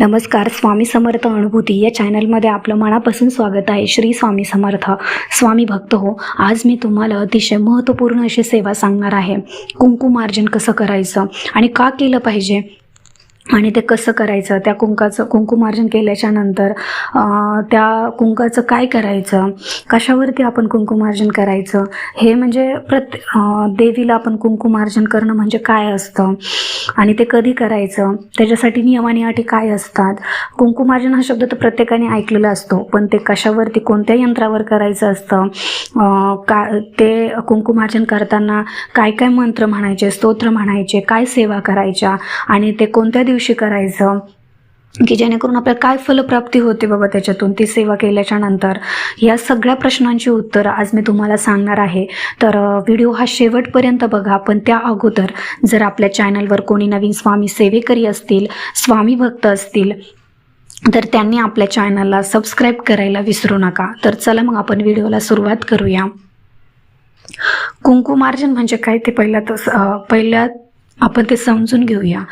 नमस्कार स्वामी समर्थ अनुभूती या चॅनलमध्ये आपलं मनापासून स्वागत आहे. श्री स्वामी समर्थ स्वामी भक्त हो आज मी तुम्हाला अतिशय महत्त्वपूर्ण अशी सेवा सांगणार आहे. कुंकुमार्जन कसं करायचं आणि का केलं पाहिजे? आणि ते कसं करायचं? त्या कुंकाचं कुंकुमार्जन केल्याच्यानंतर त्या कुंकाचं काय करायचं? कशावरती आपण कुंकुमार्जन करायचं? हे म्हणजे प्रत्ये देवीला आपण कुंकुमार्जन करणं म्हणजे काय असतं? आणि ते कधी करायचं? त्याच्यासाठी नियम आणि अटी काय असतात? कुंकुमार्जन हा शब्द तर प्रत्येकाने ऐकलेला असतो पण ते कशावरती कोणत्या यंत्रावर करायचं असतं? का ते कुंकुमार्जन करताना काय काय मंत्र म्हणायचे स्तोत्र म्हणायचे काय सेवा करायच्या? आणि ते कोणत्या दिवशी करायचं की जेणेकरून आपल्याला काय फलप्राप्ती होते बाबा त्याच्यातून ती सेवा केल्याच्यानंतर. या सगळ्या प्रश्नांची उत्तरं आज मी तुम्हाला सांगणार आहे. तर व्हिडिओ हा शेवटपर्यंत बघा पण त्या अगोदर जर आपल्या चॅनलवर कोणी नवीन स्वामी सेवेकरी असतील स्वामी भक्त असतील तर त्यांनी आपल्या चॅनलला सबस्क्राईब करायला विसरू नका. तर चला मग आपण व्हिडिओला सुरुवात करूया. कुंकुमार्जन म्हणजे काय ते पहिल्या तस पहिल्या आपण ते समजून घेऊया.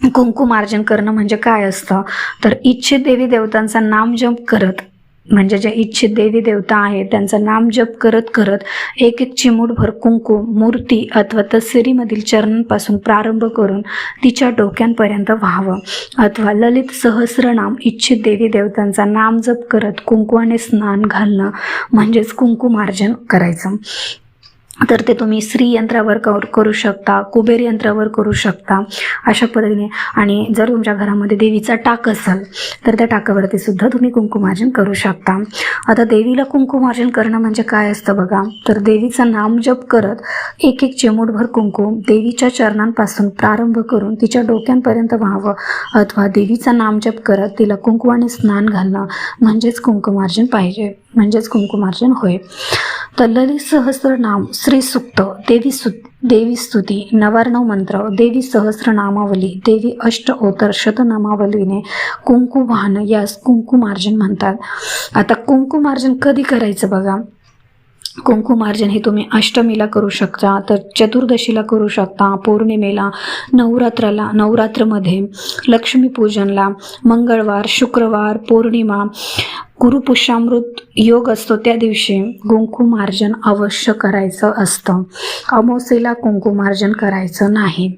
कुंकुमार्जन करणं म्हणजे काय असतं? तर इच्छित देवी देवतांचा नामजप करत म्हणजे जे इच्छित देवी देवता आहेत त्यांचा नामजप करत करत एक एक चिमूटभर कुंकू मूर्ती अथवा तस्सरीमधील चरणांपासून प्रारंभ करून तिच्या डोक्यांपर्यंत व्हावं. अथवा ललित सहस्रनाम इच्छित देवी देवतांचा नामजप करत कुंकवाने स्नान घालणं म्हणजेच कुंकुमार्जन करायचं. तर ते तुम्ही स्त्री यंत्रावर कर करू शकता कुबेर यंत्रावर करू शकता अशा पद्धतीने. आणि जर तुमच्या घरामध्ये देवीचा टाक असेल तर त्या टाकावरती सुद्धा तुम्ही कुंकुमार्जन करू शकता. आता देवीला कुंकुमार्जन करणं म्हणजे काय असतं बघा? तर देवीचं नाम जप करत एक एक चिमूटभर कुंकू देवीच्या चरणांपासून प्रारंभ करून तिच्या डोक्यांपर्यंत व्हावं. अथवा देवीचा नाम जप करत तिला कुंकुवाने स्नान घालणं म्हणजेच कुंकुमार्जन पाहिजे म्हणजेच कुंकुमार्जन होय. तर ललित सहस्रनाम श्री सुक्त देवी सु देवी स्तुती नवार्णव मंत्र देवी सहस्रनामावली देवी अष्ट शतनामावलीने कुंकू वाहन यास कुंकुमार्जन म्हणतात. आता कुंकुमार्जन कधी करायचं बघा? कुंकुमार्जन हे तुम्ही अष्टमीला करू शकता तर चतुर्दशीला करू शकता पौर्णिमेला नवरात्राला नवरात्रमध्ये लक्ष्मीपूजनला मंगळवार शुक्रवार पौर्णिमा गुरुपुष्यामृत योग असतो त्या दिवशी कुंकुमार्जन अवश्य करायचं असतं. अमावस्येला कुंकुमार्जन करायचं नाही.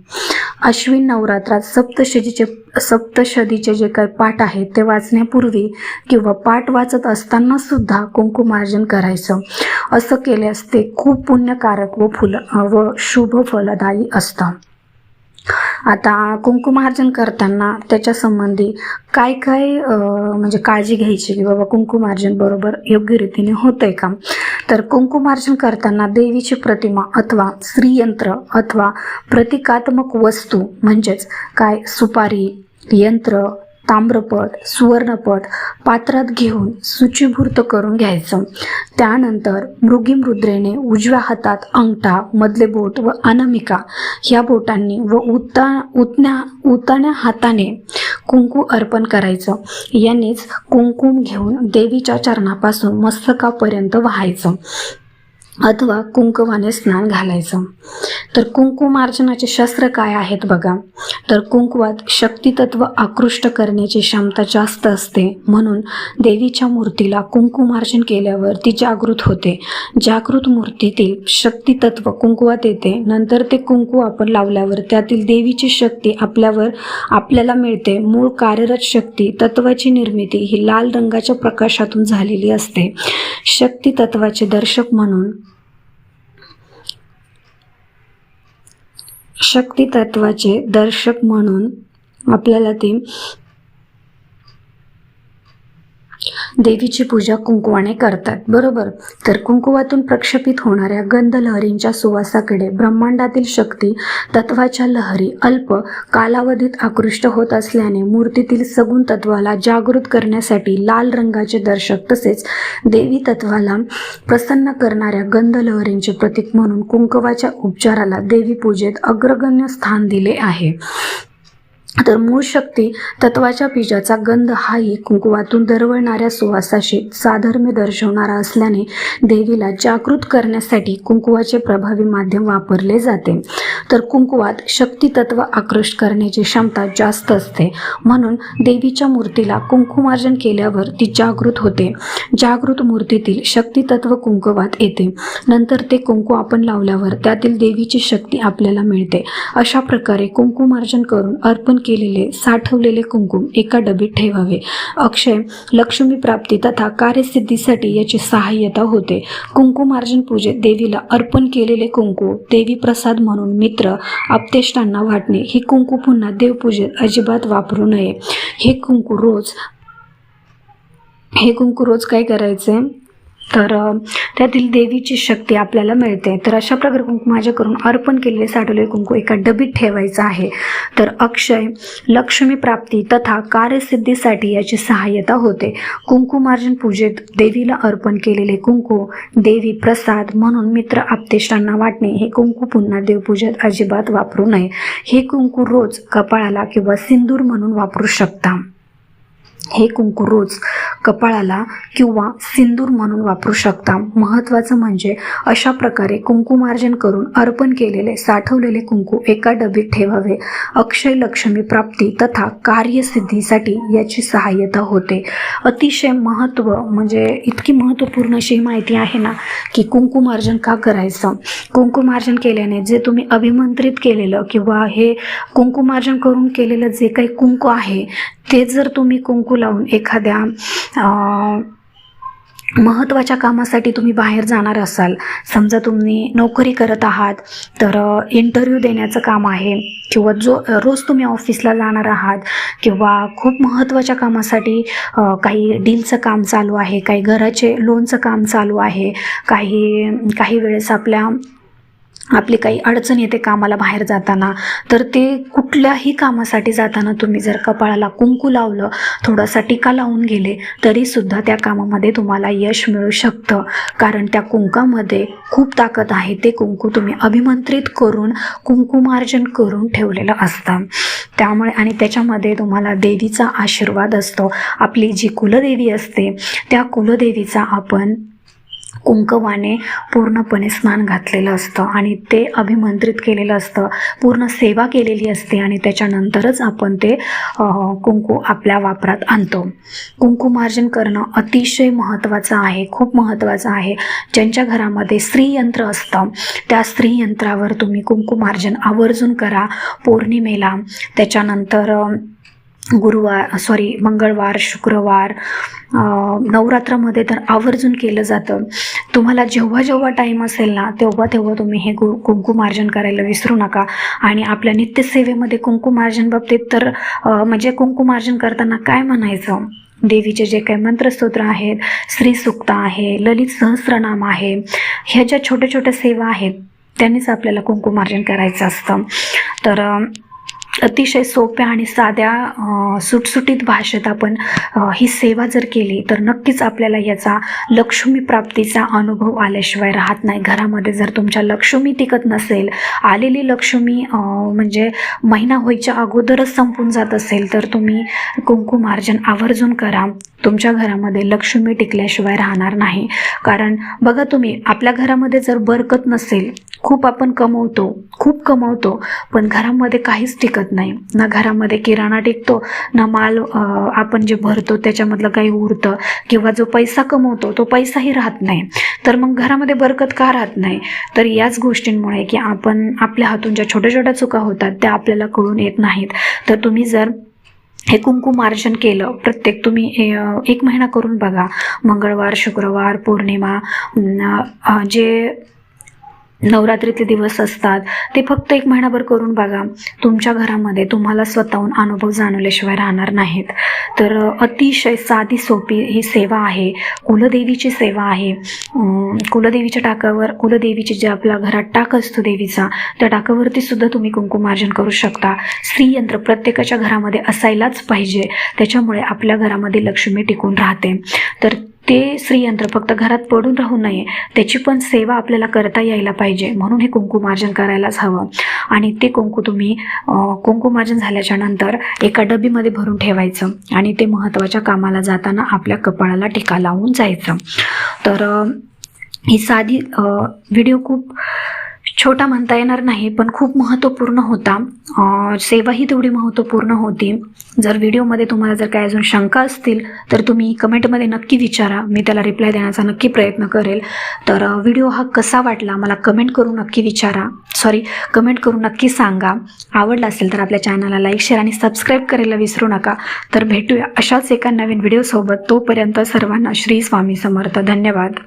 अश्विन नवरात्रात सप्तशतीचे सप्तशतीचे जे काही पाठ आहेत ते वाचण्यापूर्वी किंवा पाठ वाचत असताना सुद्धा कुंकुमार्जन करायचं. असं केल्यास ते खूप पुण्यकारक व फुल व शुभ फलदायी असतं. आता कुंकुमार्जन करताना त्याच्या संबंधी काय काय म्हणजे काळजी घ्यायची की बाबा कुंकुमार्जन बरोबर योग्य रीतीने होतंय का? तर कुंकुमार्जन करताना देवीची प्रतिमा अथवा स्त्रीयंत्र अथवा प्रतिकात्मक वस्तू म्हणजेच काय? सुपारी यंत्र ताम्रपट सुवर्णपट पात्रात घेऊन सूचीभूर्त करून घ्यायचं. त्यानंतर मृगीमृद्रेने उजव्या हातात अंगठा मधले बोट व अनामिका ह्या बोटांनी व उता उतण्या उताण्या हाताने कुंकू अर्पण करायचं. यानेच कुंकुम घेऊन देवीच्या चरणापासून मस्तकापर्यंत व्हायचं. अथवा कुंकवाने स्नान घालायचं. तर कुंकुमार्जनाचे शस्त्र काय आहेत बघा. तर कुंकवात शक्तितत्व आकृष्ट करण्याची क्षमता जास्त असते. म्हणून देवीच्या मूर्तीला कुंकुमार्जन केल्यावर ती जागृत होते. जागृत मूर्तीतील शक्तितत्व कुंकुवात येते. नंतर ते कुंकू आपण लावल्यावर त्यातील देवीची शक्ती आपल्यावर आपल्याला मिळते. मूळ कार्यरत शक्ती तत्वाची निर्मिती ही लाल रंगाच्या प्रकाशातून झालेली असते. शक्ती तत्वाचे दर्शक म्हणून शक्ती तत्वाचे दर्शक म्हणून आपल्याला ते देवीची पूजा कुंकुवाने करतात. बरोबर? तर कुंकुवातून प्रक्षेपित होणाऱ्या गंध लहरींच्या सुवासाकडे ब्रह्मांडातील शक्ती तत्वाच्या लहरी अल्प कालावधीत आकृष्ट होत असल्याने मूर्तीतील सगुण तत्वाला जागृत करण्यासाठी लाल रंगाचे दर्शक तसेच देवी तत्वाला प्रसन्न करणाऱ्या गंध लहरींचे प्रतीक म्हणून कुंकवाच्या उपचाराला देवी पूजेत अग्रगण्य स्थान दिले आहे. तर मूळ शक्ती तत्वाच्या बीजाचा गंध हाही कुंकुवातून दरवळणाऱ्या सुवासाशी साधर्म्य दर्शवणारा असल्याने देवीला जागृत करण्यासाठी कुंकुवाचे प्रभावी माध्यम वापरले जाते. तर कुंकुवात शक्ती तत्व आकृष्ट करण्याची क्षमता जास्त असते. म्हणून देवीच्या मूर्तीला कुंकुमार्जन केल्यावर ती जागृत होते. जागृत मूर्तीतील शक्ती तत्व कुंकुवात येते. नंतर ते कुंकू आपण लावल्यावर त्यातील देवीची शक्ती आपल्याला मिळते. अशा प्रकारे कुंकुमार्जन करून अर्पण केलेले साठवलेले कुंकुम एका डबीत ठेवावे. अक्षय लक्ष्मी प्राप्ती तथा कार्यसिद्धीसाठी याची सहाय्यता होते. कुंकुमार्जन पूजेत देवीला अर्पण केलेले कुंकू देवी प्रसाद म्हणून मित्र आपतेष्टांना वाटणे हे कुंकू पुन्हा देवपूजेत अजिबात वापरू नये. हे कुंकू रोज हे कुंकू रोज काय करायचे? तर त्यातील देवीची शक्ती आपल्याला मिळते. तर अशा प्रकारे कुंकू माझ्याकडून अर्पण केलेले साठवलेले कुंकू एका डबीत ठेवायचं आहे. तर अक्षय लक्ष्मी प्राप्ती तथा कार्यसिद्धीसाठी याची सहाय्यता होते. कुंकुमार्जन पूजेत देवीला अर्पण केलेले कुंकू देवी प्रसाद म्हणून मित्र आपतेष्टांना वाटणे हे कुंकू पुन्हा देवपूजेत अजिबात वापरू नये. हे कुंकू रोज कपाळाला किंवा सिंदूर म्हणून वापरू शकता. हे कुंकू रोज कपाळाला किंवा सिंदूर म्हणून वापरू शकता. महत्त्वाचं म्हणजे अशा प्रकारे कुंकुमार्जन करून अर्पण केलेले साठवलेले कुंकू एका डबीत ठेवावे. अक्षय लक्ष्मी प्राप्ती तथा कार्यसिद्धीसाठी याची सहाय्यता होते. अतिशय महत्त्व म्हणजे इतकी महत्त्वपूर्ण अशी माहिती आहे ना की कुंकुमार्जन का करायचं? कुंकुमार्जन केल्याने जे तुम्ही अभिमंत्रित केलेलं किंवा हे कुंकुमार्जन करून केलेलं जे काही कुंकू आहे ते जर तुम्ही कुंकू लावून एखाद्या महत्त्वाच्या कामासाठी तुम्ही बाहेर जाणार असाल. समजा तुम्ही नोकरी करत आहात तर इंटरव्ह्यू देण्याचं काम आहे. किंवा जो रोज तुम्ही ऑफिसला जाणार आहात किंवा खूप महत्त्वाच्या कामासाठी काही डीलचं काम चालू आहे काही घराचे लोनचं काम चालू आहे काही काही वेळेस आपल्या आपली काही अडचण येते कामाला बाहेर जाताना तर ते कुठल्याही कामासाठी जाताना तुम्ही जर कपाळाला कुंकू लावलं थोडासा टिका लावून गेले तरीसुद्धा त्या कामामध्ये तुम्हाला यश मिळू शकतं. कारण त्या कुंकामध्ये खूप ताकद आहे. ते कुंकू तुम्ही अभिमंत्रित करून कुंकुमार्जन करून ठेवलेलं असतं. त्यामुळे आणि त्याच्यामध्ये तुम्हाला देवीचा आशीर्वाद असतो. आपली जी कुलदेवी असते त्या कुलदेवीचा आपण कुंकवाने पूर्णपणे स्नान घातलेलं असतं आणि ते अभिमंत्रित केलेलं असतं. पूर्ण सेवा केलेली असते आणि त्याच्यानंतरच आपण ते कुंकू आपल्या वापरात आणतो. कुंकुमार्जन करणं अतिशय महत्त्वाचं आहे खूप महत्त्वाचं आहे. ज्यांच्या घरामध्ये स्त्रीयंत्र असतं त्या स्त्रीयंत्रावर तुम्ही कुंकुमार्जन आवर्जून करा. पौर्णिमेला त्याच्यानंतर गुरुवार सॉरी मंगळवार शुक्रवार नवरात्रामध्ये तर आवर्जून केलं जातं. तुम्हाला जेव्हा जेव्हा टाईम असेल ना तेव्हा तेव्हा तुम्ही हे गु कुंकुमार्जन करायला विसरू नका. आणि आपल्या नित्यसेवेमध्ये कुंकुमार्जन बाबतीत तर म्हणजे कुंकुमार्जन करताना काय म्हणायचं? देवीचे जे काही मंत्रस्तोत्र आहेत श्रीसुक्त आहे ललित सहस्रनाम आहे ह्या ज्या छोट्या छोट्या सेवा आहेत त्यांनीच आपल्याला कुंकुमार्जन करायचं असतं. तर अतिशय सोप्या आणि साध्या सुटसुटीत भाषेत आपण ही सेवा जर केली तर नक्कीच आपल्याला याचा लक्ष्मी प्राप्तीचा अनुभव आल्याशिवाय राहत नाही. घरामध्ये जर तुमच्या लक्ष्मी टिकत नसेल आलेली लक्ष्मी म्हणजे महिना होईच्या अगोदरच संपून जात असेल तर तुम्ही कुंकुमार्जन आवर्जून करा. तुमच्या घरामध्ये लक्ष्मी टिकल्याशिवाय राहणार नाही. कारण बघा तुम्ही आपल्या घरामध्ये जर बरकत नसेल खूप आपण कमवतो खूप कमवतो पण घरामध्ये काहीच टिकत नाही. ना घरामध्ये किराणा टिकतो ना माल आपण जे भरतो त्याच्यामधलं काही उरतं किंवा जो पैसा कमवतो तो पैसाही राहत नाही. तर मग घरामध्ये बरकत का राहत नाही? तर याच गोष्टींमुळे की आपण आपल्या हातून ज्या छोट्या छोट्या चुका होतात त्या आपल्याला कळून येत नाहीत. तर तुम्ही जर हे कुंकुमार्जन केलं प्रत्येक तुम्ही एक महिना करून बघा. मंगळवार शुक्रवार पौर्णिमा जे नवरात्रीतले दिवस असतात. ते फक्त एक महिनाभर करून बघा. तुमच्या घरामध्ये तुम्हाला स्वतःहून अनुभव जाणवल्याशिवाय राहणार नाहीत. तर अतिशय साधी सोपी ही सेवा आहे. कुलदेवीची सेवा आहे. कुलदेवीच्या टाकावर कुलदेवीची जे आपल्या घरात टाक असतो देवीचा त्या टाकावरती सुद्धा तुम्ही कुंकुमार्जन करू शकता. स्त्रीयंत्र प्रत्येकाच्या घरामध्ये असायलाच पाहिजे. त्याच्यामुळे आपल्या घरामध्ये लक्ष्मी टिकून राहते. तर ते श्रीयंत्र फक्त घरात पडून राहू नये. त्याची पण सेवा आपल्याला करता यायला पाहिजे. म्हणून हे कुंकुमार्जन करायलाच हवं. आणि ते कुंकू तुम्ही कुंकुमार्जन झाल्याच्यानंतर एका डबीमध्ये भरून ठेवायचं. आणि ते महत्त्वाच्या कामाला जाताना आपल्या कपाळाला टिका लावून जायचं. तर ही साधी व्हिडिओ खूप छोटा म्हणता येणार नाही पण खूप महत्त्वपूर्ण होता. सेवाही तेवढी महत्त्वपूर्ण होती. जर व्हिडिओमध्ये तुम्हाला जर काय अजून शंका असतील तर तुम्ही कमेंटमध्ये नक्की विचारा. मी त्याला रिप्लाय देण्याचा नक्की प्रयत्न करेल. तर व्हिडिओ हा कसा वाटला मला कमेंट करून नक्की विचारा. सॉरी कमेंट करून नक्की सांगा. आवडला असेल तर आपल्या चॅनलला लाईक शेअर आणि सबस्क्राईब करायला विसरू नका. तर भेटूया अशाच एका नवीन व्हिडिओसोबत. तोपर्यंत सर्वांना श्री स्वामी समर्थ. धन्यवाद.